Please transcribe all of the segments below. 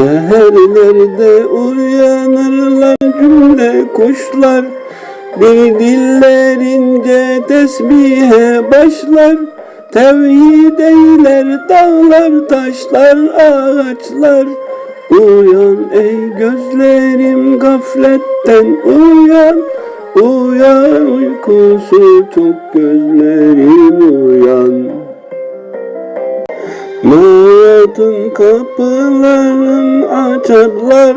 Seherlerde uyanırlar cümle kuşlar. Bir dillerince tesbihe başlar. Tevhid eyler dağlar taşlar ağaçlar. Uyan ey gözlerim gafletten uyan. Uyan uykusu çok gözlerim uyan. Hayatın kapılarını açarlar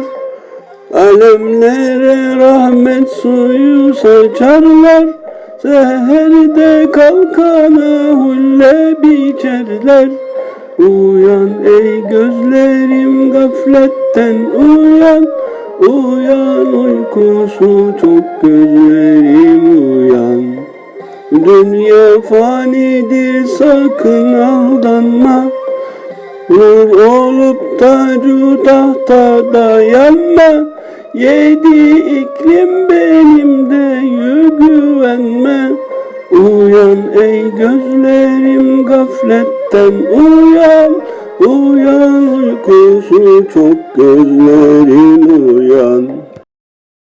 Alemlere rahmet suyu saçarlar. Seherde kalkana hulle biçerler. Uyan ey gözlerim gafletten uyan. Uyan uykusu çok gözlerim uyan. Dünya fanidir sakın aldanma Nur olup tacu tahtada yanma Yedi iklim benim de güvenme. Uyan ey gözlerim gafletten uyan. Uyan uykusu çok gözlerin uyan